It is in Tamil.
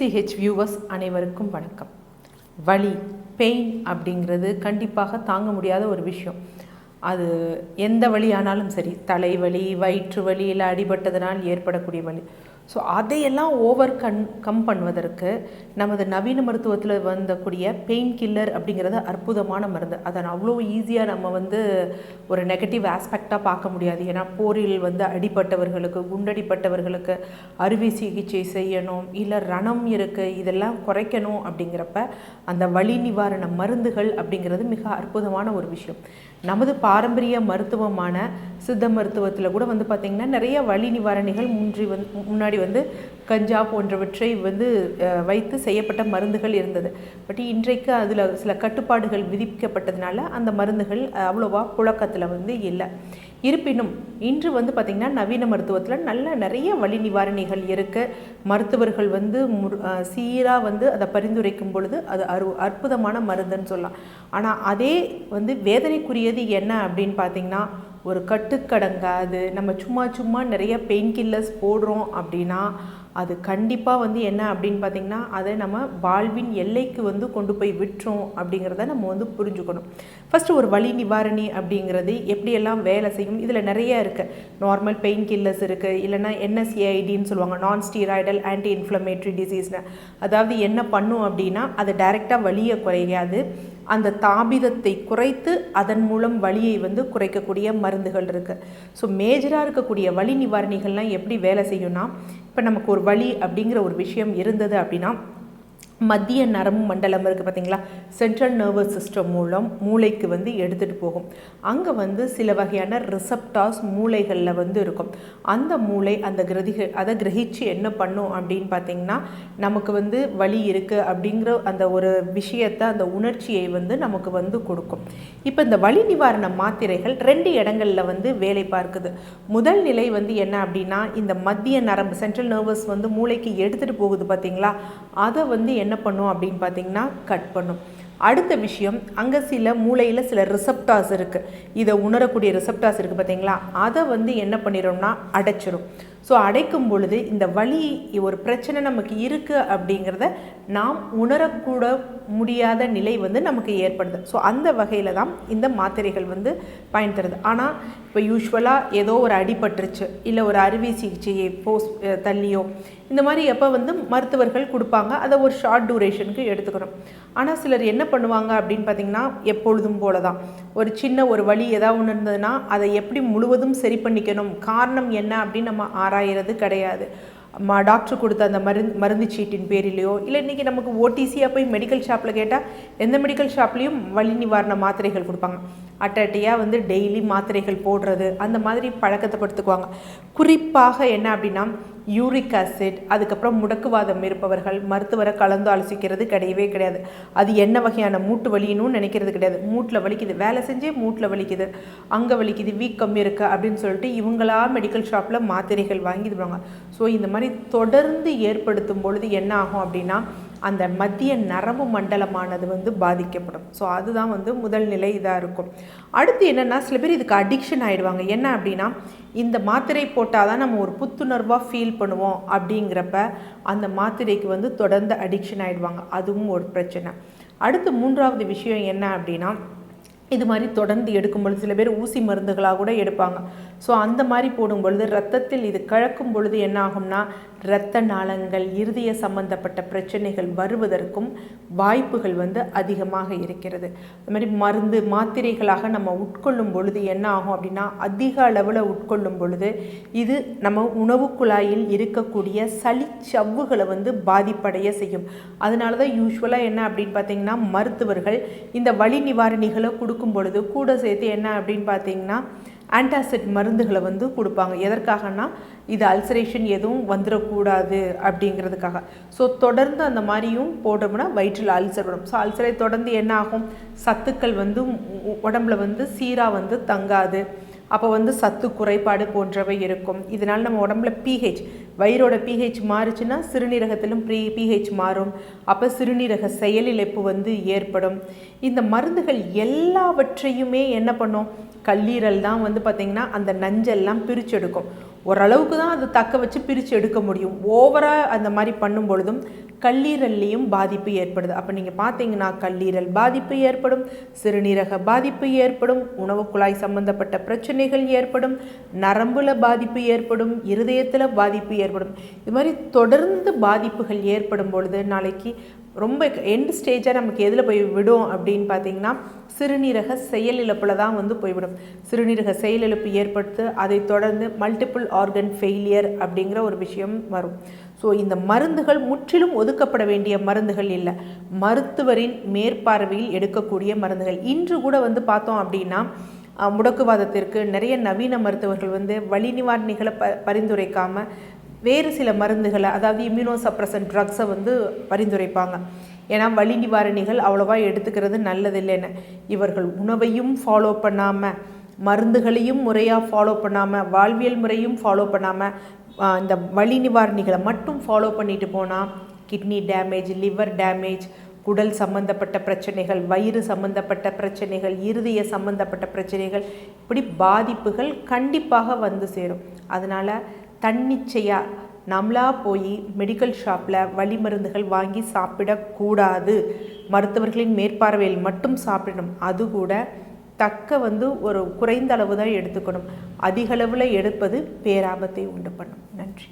சிஹெச் வியூவர்ஸ் அனைவருக்கும் வணக்கம். வலி பெயின் அப்படிங்கிறது கண்டிப்பாக தாங்க முடியாத ஒரு விஷயம். அது எந்த வழியானாலும் சரி தலைவலி வயிற்று வலி இல்லை அடிபட்டதனால் ஏற்படக்கூடிய வலி. ஸோ அதையெல்லாம் ஓவர் கண் கம் பண்ணுவதற்கு நமது நவீன மருத்துவத்தில் வந்தக்கூடிய பெயின் கில்லர் அப்படிங்கிறது அற்புதமான மருந்து. அதை அவ்வளோ ஈஸியாக நம்ம வந்து ஒரு நெகட்டிவ் ஆஸ்பெக்டாக பார்க்க முடியாது. ஏன்னா போரில் வந்து அடிப்பட்டவர்களுக்கு குண்டடிப்பட்டவர்களுக்கு அறுவை சிகிச்சை செய்யணும் இல்லை ரணம் இருக்குது இதெல்லாம் குறைக்கணும் அப்படிங்கிறப்ப அந்த வலி நிவாரண மருந்துகள் அப்படிங்கிறது மிக அற்புதமான ஒரு விஷயம். நமது பாரம்பரிய மருத்துவமான சித்த மருத்துவத்தில் கூட வந்து பார்த்திங்கன்னா நிறைய வழி நிவாரணிகள் முன்றி வந்து முன்னாடி வந்து கஞ்சா போன்றவற்றை வந்து வைத்து செய்யப்பட்ட மருந்துகள் இருந்தது. பட் இன்றைக்கு அதில் சில கட்டுப்பாடுகள் விதிக்கப்பட்டதுனால அந்த மருந்துகள் அவ்வளோவா புழக்கத்தில் வந்து இல்லை. இருப்பினும் இன்று வந்து பார்த்திங்கன்னா நவீன மருத்துவத்தில் நல்ல நிறைய வழி நிவாரணிகள் இருக்குது மருத்துவர்கள் வந்து முர் சீராக வந்து அதை பரிந்துரைக்கும் பொழுது அது அரு அற்புதமான மருந்துன்னு சொல்லலாம். ஆனால் அதே வந்து வேதனைக்குரியது என்ன அப்படின்னு பார்த்தீங்கன்னா ஒரு கட்டுக்கடங்காது. நம்ம சும்மா சும்மா நிறைய பெயின் கில்லர்ஸ் போடுறோம் அப்படின்னா அது கண்டிப்பாக வந்து என்ன அப்படின்னு பார்த்திங்கன்னா அதை நம்ம வாழ்வின் எல்லைக்கு வந்து கொண்டு போய் விட்டுறோம் அப்படிங்கிறத நம்ம வந்து புரிஞ்சுக்கணும். ஃபஸ்ட்டு ஒரு வலி நிவாரணி அப்படிங்கிறது எப்படியெல்லாம் வேலை செய்யும்? இதில் நிறைய இருக்குது நார்மல் பெயின் கில்லர்ஸ் இருக்குது இல்லைன்னா என்எஸ்ஏஐடின்னு சொல்லுவாங்க. நான் ஸ்டீராய்டல் ஆன்டி இன்ஃப்ளமேட்ரி டிசீஸ்னு அதாவது என்ன பண்ணும் அப்படின்னா அது டைரெக்டாக வலியை குறையாது. அந்த தாபிதத்தை குறைத்து அதன் மூலம் வலியை வந்து குறைக்கக்கூடிய மருந்துகள் இருக்குது ஸோ மேஜராக இருக்கக்கூடிய வலி நிவாரணிகள்லாம் எப்படி வேலை செய்யும்னா இப்போ நமக்கு ஒரு வழி அப்படிங்கிற ஒரு விஷயம் இருந்தது அப்படின்னா மத்திய நரம்பு மண்டலம் இருக்குது பார்த்தீங்களா? சென்ட்ரல் நர்வஸ் சிஸ்டம் மூலம் மூளைக்கு வந்து எடுத்துகிட்டு போகும். அங்கே வந்து சில வகையான ரிசப்டாஸ் மூளைகளில் வந்து இருக்கும். அந்த மூளை அந்த கிரதிக அதை கிரகிச்சு என்ன பண்ணும் அப்படின்னு பார்த்தீங்கன்னா நமக்கு வந்து வலி இருக்குது அப்படிங்கிற அந்த ஒரு விஷயத்தை அந்த உணர்ச்சியை வந்து நமக்கு வந்து கொடுக்கும். இப்போ இந்த வலி நிவாரண மாத்திரைகள் ரெண்டு இடங்களில் வந்து வேலை பார்க்குது. முதல் நிலை வந்து என்ன அப்படின்னா இந்த மத்திய நரம்பு சென்ட்ரல் நர்வஸ் வந்து மூளைக்கு எடுத்துகிட்டு போகுது பார்த்தீங்களா? அதை வந்து என்ன என்ன பண்ணும் அப்படின்னு பார்த்தீங்கன்னா கட் பண்ணும். அடுத்த விஷயம் அங்கே சில மூளையில் சில ரிசப்டாஸ் இருக்குது இதை உணரக்கூடிய ரிசப்டாஸ் இருக்குது பார்த்தீங்களா? அதை வந்து என்ன பண்ணிடும்னா அடைச்சிரும். ஸோ அடைக்கும் பொழுது இந்த வலி ஒரு பிரச்சனை நமக்கு இருக்குது அப்படிங்கிறத நாம் உணரக்கூட முடியாத நிலை வந்து நமக்கு ஏற்படுது. ஸோ அந்த வகையில் தான் இந்த மாத்திரைகள் வந்து பயன் தருது. ஆனால் இப்போ யூஸ்வலாக ஏதோ ஒரு அடிபட்டுருச்சு இல்லை ஒரு அறுவை சிகிச்சையை போஸ் தள்ளியோ இந்த மாதிரி எப்போ வந்து மருத்துவர்கள் கொடுப்பாங்க அதை ஒரு ஷார்ட் டூரேஷனுக்கு எடுத்துக்கணும். ஆனால் சிலர் என்ன பண்ணுவாங்க அப்படின்னு பார்த்தீங்கன்னா எப்பொழுதும் போல தான் ஒரு சின்ன ஒரு வழி ஏதாவது ஒன்று இருந்ததுன்னா அதை எப்படி முழுவதும் சரி பண்ணிக்கணும் காரணம் என்ன அப்படின்னு நம்ம ஆராயிறது கிடையாது. மா டாக்டர் கொடுத்த அந்த மருந்து மருந்து சீட்டின் பேரிலையோ இல்லை இன்றைக்கி நமக்கு ஓடிசியாக போய் மெடிக்கல் ஷாப்பில் கேட்டால் எந்த மெடிக்கல் ஷாப்லேயும் வலி நிவாரண மாத்திரைகள் கொடுப்பாங்க. அட்டட்டையாக வந்து டெய்லி மாத்திரைகள் போடுறது அந்த மாதிரி பழக்கத்தை படுத்துக்குவாங்க. குறிப்பாக என்ன அப்படின்னா யூரிக் ஆசிட் அதுக்கப்புறம் முடக்குவாதம் இருப்பவர்கள் மருத்துவரை கலந்து ஆலோசிக்கிறது கிடையவே கிடையாது. அது என்ன வகையான மூட்டு வலின்னு நினைக்கிறது கிடையாது. மூட்டில் வலிக்குது. வேலை செஞ்சே மூட்டில் வலிக்குது. அங்கே வலிக்குது. வீக்கம் இருக்குது அப்படின்னு சொல்லிட்டு இவங்களா மெடிக்கல் ஷாப்பில் மாத்திரைகள் வாங்கிடுவாங்க ஸோ இந்த மாதிரி தொடர்ந்து ஏற்படுத்தும் பொழுது என்ன ஆகும் அப்படின்னா அந்த மத்திய நரம்பு மண்டலமானது வந்து பாதிக்கப்படும். ஸோ அதுதான் வந்து முதல் நிலை இதாக இருக்கும். அடுத்து என்னென்னா சில பேர் இதுக்கு அடிக்ஷன் ஆகிடுவாங்க என்ன அப்படின்னா இந்த மாத்திரை போட்டால் தான் நம்ம ஒரு புத்துணர்வாக ஃபீல் பண்ணுவோம் அப்படிங்கிறப்ப அந்த மாத்திரைக்கு வந்து தொடர்ந்து அடிக்ஷன் ஆகிடுவாங்க அதுவும் ஒரு பிரச்சனை. அடுத்து மூன்றாவது விஷயம் என்ன அப்படின்னா இது மாதிரி தொடர்ந்து எடுக்கும்பொழுது சில பேர் ஊசி மருந்துகளாக கூட எடுப்பாங்க. ஸோ அந்த மாதிரி போடும் பொழுது ரத்தத்தில் இது கலக்கும் பொழுது என்ன ஆகும்னா இரத்த நாளங்கள் இருதய சம்பந்தப்பட்ட பிரச்சனைகள் வருவதற்கும் வாய்ப்புகள் வந்து அதிகமாக இருக்கிறது. அது மாதிரி மருந்து மாத்திரைகளாக நம்ம உட்கொள்ளும் பொழுது என்ன ஆகும் அப்படின்னா அதிக அளவில் உட்கொள்ளும் பொழுது இது நம்ம உணவு குழாயில் இருக்கக்கூடிய சளிச்சவ்வுகளை வந்து பாதிப்படைய செய்யும். அதனால தான் யூஸ்வலாக என்ன அப்படின்னு பார்த்தீங்கன்னா மருத்துவர்கள் இந்த வலி நிவாரணிகளை கொடுக்கும் பொழுது கூட சேர்த்து என்ன அப்படின்னு பார்த்தீங்கன்னா ஆன்டாசிட் மருந்துகளை வந்து கொடுப்பாங்க. எதற்காகனா இது அல்சரேஷன் எதுவும் வந்துடக்கூடாது அப்படிங்கிறதுக்காக. ஸோ தொடர்ந்து அந்த மாதிரியும் போட்டோம்னா வயிற்றில் அல்சர் வரும். ஸோ அல்சரை தொடர்ந்து என்ன ஆகும் சத்துக்கள் வந்து உடம்புல வந்து சீராக வந்து தங்காது. அப்போ வந்து சத்து குறைபாடு போன்றவை இருக்கும். இதனால் நம்ம உடம்புல பிஹெச் வயிறோட பிஹெச் மாறுச்சுன்னா சிறுநீரகத்திலும் ப்ரீ பிஹெச் மாறும். அப்போ சிறுநீரக செயலிழப்பு வந்து ஏற்படும். இந்த மருந்துகள் எல்லாவற்றையுமே என்ன பண்ணும்? கல்லீரல் தான் வந்து பார்த்திங்கன்னா அந்த நஞ்செல்லாம் பிரிச்செடுக்கும். ஓரளவுக்கு தான் அது தக்க வச்சு பிரித்து எடுக்க முடியும். ஓவராக அந்த மாதிரி பண்ணும் பொழுதும் கல்லீரல்லையும் பாதிப்பு ஏற்படுது. அப்போ நீங்கள் பார்த்தீங்கன்னா கல்லீரல் பாதிப்பு ஏற்படும் சிறுநீரக பாதிப்பு ஏற்படும் உணவு குழாய் சம்பந்தப்பட்ட பிரச்சனைகள் ஏற்படும் நரம்புல பாதிப்பு ஏற்படும் இருதயத்தில் பாதிப்பு ஏற்படும். இது மாதிரி தொடர்ந்து பாதிப்புகள் ஏற்படும் பொழுது நாளைக்கு ரொம்ப எண்ட் ஸ்டேஜாக நமக்கு எதில் போய் விடும் அப்படின்னு பார்த்தீங்கன்னா சிறுநீரக செயலிழப்பில் தான் வந்து போய்விடும் சிறுநீரக செயலிழப்பு ஏற்படுத்து அதை தொடர்ந்து மல்டிபிள் ஆர்கன் ஃபெயிலியர் அப்படிங்கிற ஒரு விஷயம் வரும். ஸோ இந்த மருந்துகள் முற்றிலும் ஒதுக்கப்பட வேண்டிய மருந்துகள் இல்லை. மருத்துவரின் மேற்பார்வையில் எடுக்கக்கூடிய மருந்துகள். இன்று கூட வந்து பார்த்தோம் அப்படின்னா முடக்குவாதத்திற்கு நிறைய நவீன மருத்துவர்கள் வந்து வழி நிவாரணிகளை ப பரிந்துரைக்காமல் வேறு சில மருந்துகளை அதாவது இம்யூனோ சப்ரசன் ட்ரக்ஸை வந்து பரிந்துரைப்பாங்க. ஏன்னா வலி நிவாரணிகள் அவ்வளோவா எடுத்துக்கிறது நல்லதில்லைன்னு. இவர்கள் உணவையும் ஃபாலோ பண்ணாமல் மருந்துகளையும் முறையாக ஃபாலோ பண்ணாமல் வாழ்வியல் முறையும் ஃபாலோ பண்ணாமல் இந்த வலி நிவாரணிகளை மட்டும் ஃபாலோ பண்ணிட்டு போனால் கிட்னி டேமேஜ் லிவர் டேமேஜ் குடல் சம்பந்தப்பட்ட பிரச்சனைகள் வயிறு சம்பந்தப்பட்ட பிரச்சனைகள் இருதய சம்பந்தப்பட்ட பிரச்சனைகள் இப்படி பாதிப்புகள் கண்டிப்பாக வந்து சேரும். அதனால் தன்னிச்சையாக நம்மளாக போய் மெடிக்கல் ஷாப்பில் வலி மருந்துகள் வாங்கி சாப்பிடக்கூடாது மருத்துவர்களின் மேற்பார்வையில் மட்டும் சாப்பிடணும். அது கூட தக்க வந்து ஒரு குறைந்த அளவு தான் எடுத்துக்கணும். அதிகளவில் எடுப்பது பேராபத்தை உண்டு பண்ணும். நன்றி.